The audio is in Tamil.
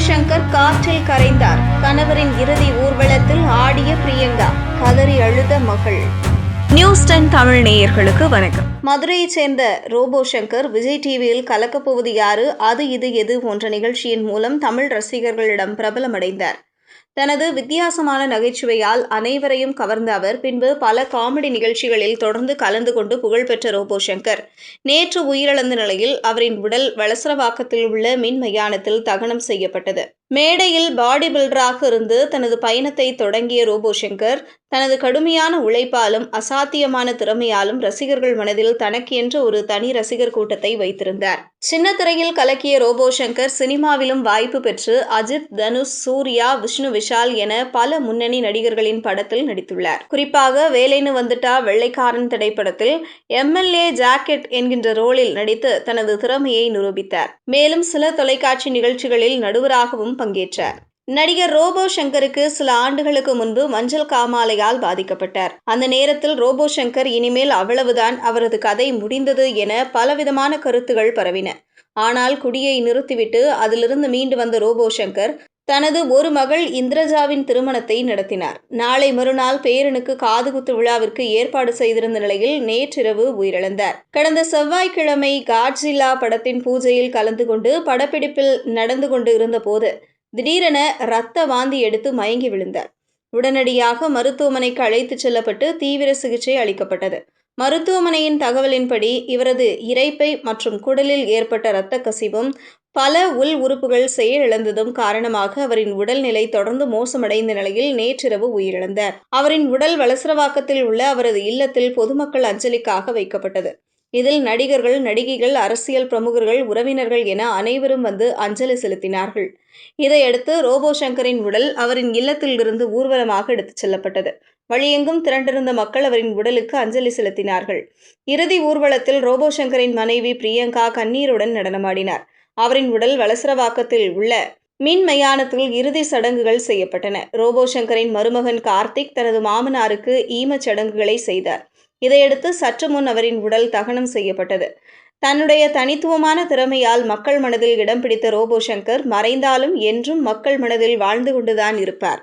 சங்கர் காற்றில் கரைந்தார். கணவரின் இறுதி ஊர்வலத்தில் ஆடிய பிரியங்கா கதறி அழுத மகள். நியூஸ் டென் தமிழ் நேயர்களுக்கு வணக்கம். மதுரையைச் சேர்ந்த ரோபோ சங்கர் விஜய் டிவியில் கலக்கப்போவது யாரு அது இது எது போன்ற நிகழ்ச்சியின் மூலம் தமிழ் ரசிகர்களிடம் பிரபலமடைந்தார். தனது வித்தியாசமான நகைச்சுவையால் அனைவரையும் கவர்ந்த அவர் பின்பு பல காமெடி நிகழ்ச்சிகளில் தொடர்ந்து கலந்து கொண்டு புகழ்பெற்ற ரோபோ சங்கர் நேற்று உயிரிழந்த நிலையில் அவரின் உடல் வளசரவாக்கத்தில் உள்ள மின் மயானத்தில் தகனம் செய்யப்பட்டது. மேடையில் பாடி பில்டராக இருந்து தனது பயணத்தை தொடங்கிய ரோபோ சங்கர் தனது கடுமையான உழைப்பாலும் அசாத்தியமான திறமையாலும் ரசிகர்கள் மனதில் தனக்கென்று ஒரு தனி ரசிகர் கூட்டத்தை வைத்திருந்தார். சின்ன திரையில் கலக்கிய ரோபோ சங்கர் சினிமாவிலும் வாய்ப்பு பெற்று அஜித் தனுஷ் சூர்யா விஷ்ணு விஷால் என பல முன்னணி நடிகர்களின் படத்தில் நடித்துள்ளார். குறிப்பாக வேலைன்னு வந்துட்டா வெள்ளைக்காரன் திரைப்படத்தில் எம்எல்ஏ ஜாக்கெட் என்கின்ற ரோலில் நடித்து தனது திறமையை நிரூபித்தார். மேலும் சில தொலைக்காட்சி நிகழ்ச்சிகளில் நடுவராகவும் பங்கேற்றார். நடிகர் ரோபோ சங்கருக்கு சில ஆண்டுகளுக்கு முன்பு மஞ்சள் காமாலையால் பாதிக்கப்பட்டார். அந்த நேரத்தில் ரோபோ சங்கர் இனிமேல் அவ்வளவுதான் அவரது கதை முடிந்தது என பலவிதமான கருத்துகள் பரவின. ஆனால் குடியை நிறுத்திவிட்டு அதிலிருந்து மீண்டு வந்த ரோபோ சங்கர் தனது ஒரு மகள் இந்திரஜாவின் திருமணத்தை நடத்தினார். நாளை மறுநாள் பேரனுக்கு காதுகுத்து விழாவிற்கு ஏற்பாடு செய்திருந்த நிலையில் நேற்றிரவு உயிரிழந்தார். கடந்த செவ்வாய்க்கிழமை காட்ஜில்லா படத்தின் பூஜையில் கலந்து கொண்டு படப்பிடிப்பில் நடந்து கொண்டு இருந்தபோது திடீரென இரத்த வாந்தி எடுத்து மயங்கி விழுந்தார். உடனடியாக மருத்துவமனைக்கு அழைத்துச் செல்லப்பட்டு தீவிர சிகிச்சை அளிக்கப்பட்டது. மருத்துவமனையின் தகவலின்படி இவரது இறைப்பை மற்றும் குடலில் ஏற்பட்ட இரத்த கசிவும் பல உள் உறுப்புகள் செயலிழந்ததும் காரணமாக அவரின் உடல்நிலை தொடர்ந்து மோசமடைந்த நிலையில் நேற்றிரவு உயிரிழந்தார். அவரின் உடல் வலசரவாக்கத்தில் உள்ள அவரது இல்லத்தில் பொதுமக்கள் அஞ்சலிக்காக வைக்கப்பட்டது. இதில் நடிகர்கள் நடிகைகள் அரசியல் பிரமுகர்கள் உறவினர்கள் என அனைவரும் வந்து அஞ்சலி செலுத்தினார்கள். இதையடுத்து ரோபோ சங்கரின் உடல் அவரின் இல்லத்தில் இருந்து ஊர்வலமாக எடுத்துச் செல்லப்பட்டது. வழியெங்கும் திரண்டிருந்த மக்கள் அவரின் உடலுக்கு அஞ்சலி செலுத்தினார்கள். இறுதி ஊர்வலத்தில் ரோபோ சங்கரின் மனைவி பிரியங்கா கண்ணீருடன் நடனமாடினார். அவரின் உடல் வலசரவாக்கத்தில் உள்ள மின் மயானத்தில் இறுதி சடங்குகள் செய்யப்பட்டன. ரோபோ சங்கரின் மருமகன் கார்த்திக் தனது மாமனாருக்கு ஈமச் சடங்குகளை செய்தார். இதையடுத்து சற்று முன் அவரின் உடல் தகனம் செய்யப்பட்டது. தன்னுடைய தனித்துவமான திறமையால் மக்கள் மனதில் இடம் பிடித்த ரோபோ சங்கர் மறைந்தாலும் என்றும் மக்கள் மனதில் வாழ்ந்து கொண்டுதான் இருப்பார்.